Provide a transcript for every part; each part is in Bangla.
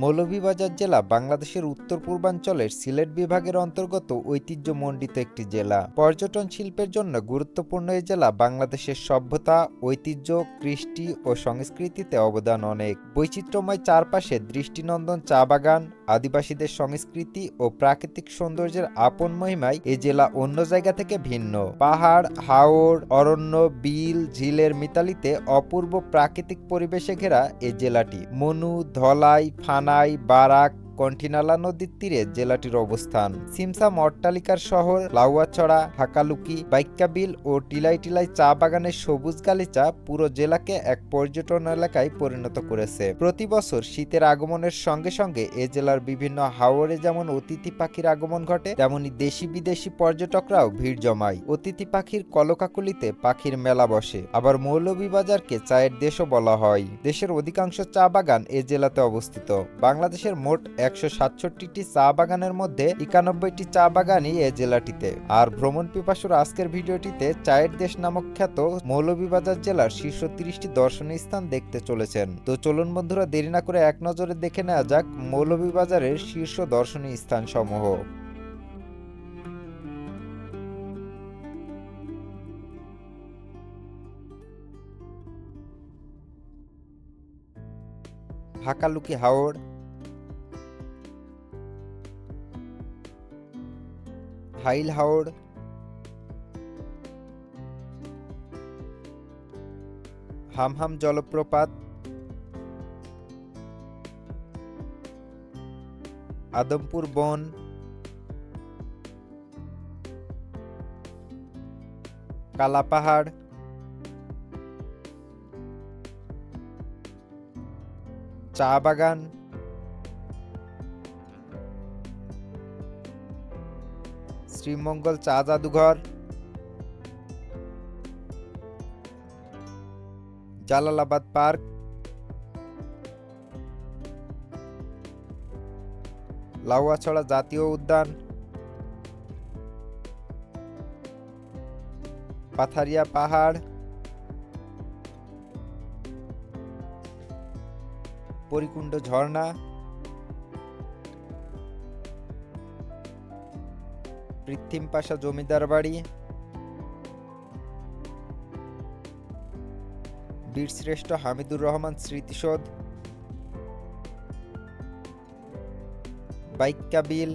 মৌলভীবাজার জেলা বাংলাদেশের উত্তর পূর্বাঞ্চলের সিলেট বিভাগের অন্তর্গত ঐতিহ্যমণ্ডিত একটি জেলা। পর্যটন শিল্পের জন্য গুরুত্বপূর্ণ এই জেলা বাংলাদেশের সভ্যতা, ঐতিহ্য, কৃষ্টি ও সংস্কৃতিতে অবদান অনেক। বৈচিত্র্যময় চারপাশে দৃষ্টিনন্দন চা বাগান আদিবাসীদের সংস্কৃতি ও প্রাকৃতিক সৌন্দর্যের আপন মহিমায় এ জেলা অন্য জায়গা থেকে ভিন্ন। পাহাড় হাওড় অরণ্য, বিল, ঝিলের মিতালিতে অপূর্ব প্রাকৃতিক পরিবেশে ঘেরা এ জেলাটি। মনু, ধলাই, ফানাই, বারাক কন্টিনালা নদীর তীরে জেলাটির অবস্থান। সিমসাম অট্টালিকার শহর, লাউয়াছড়া, হাকালুকি, বাইক্কাবিল ও টিলাই টিলাই চা বাগানের সবুজ গালিচা পুরো জেলাকে এক পর্যটন এলাকায় পরিণত করেছে। প্রতি বছর শীতের আগমনের সঙ্গে সঙ্গে এ জেলার বিভিন্ন হাওরে যেমন অতিথি পাখির আগমন ঘটে, তেমনি দেশি বিদেশি পর্যটকরাও ভিড় জমায়। অতিথি পাখির কলকাকুলিতে পাখির মেলা বসে। আবার মৌলভীবাজারকে চায়ের দেশও বলা হয়। দেশের অধিকাংশ চা বাগান এ জেলাতে অবস্থিত। বাংলাদেশের মোট একশো সাতষট্টিটি চা বাগানের মধ্যে একানব্বইটি চা বাগানই এ জেলাটিতে। আর ভ্রমণ পিপাসুর আজকের ভিডিওটিতে চায়ের দেশ নামক খ্যাত মৌলভীবাজার জেলার শীর্ষ তিরিশটি দর্শনীয় স্থান দেখতে চলেছেন। তো চলুন বন্ধুরা, দেরি না করে এক নজরে দেখে নেওয়া যাক মৌলভীবাজারের শীর্ষ দর্শনীয় স্থান সমূহ হাকালুকি হাওড় হাইল হাওড় হামহাম জলপ্রপাত। আদমপুর বন। কালা পাহাড়। চা বাগান। শ্রীমঙ্গল চা জাদুঘর জালালাবাদ পার্ক লাউয়াছড়া জাতীয় উদ্যান পাথারিয়া পাহাড় পরিকুণ্ড ঝর্ণা কৃত্রিম পাশা জমিদার বাড়ি। বীরশ্রেষ্ঠ হামিদুর রহমান স্মৃতিসৌধ। বাইক্কা বিল।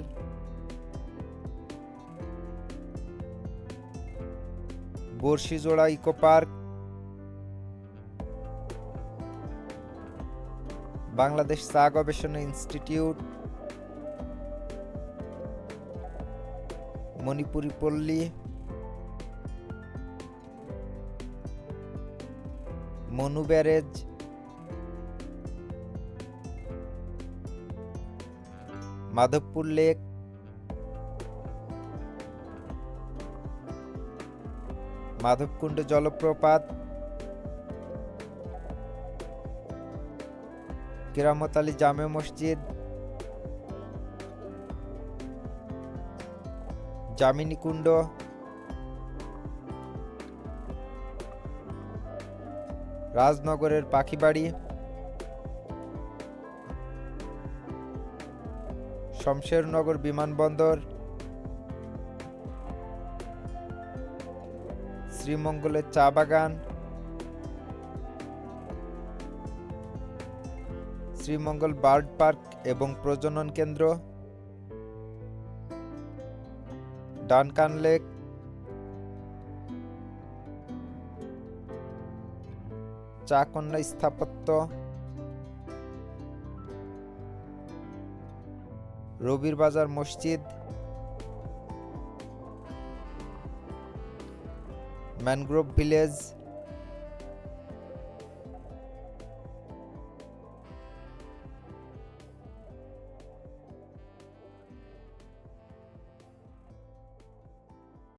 Barshijora eco park. বাংলাদেশ চা গবেষণা ইনস্টিটিউট। মণিপুরি পল্লী মনু ব্যারেজ মাধবপুর লেক মাধবকুণ্ড জলপ্রপাত কেরামত আলী জামে মসজিদ জামিনী কুণ্ড রাজনগরের পাখিবাড়ি। শমশেরনগর বিমানবন্দর। শ্রীমঙ্গলের চা বাগান। শ্রীমঙ্গল বার্ড পার্ক এবং প্রজনন কেন্দ্র। Duncan lake. চাকন্যা স্থাপত্য। রবির বাজার মসজিদ। Mangrove village.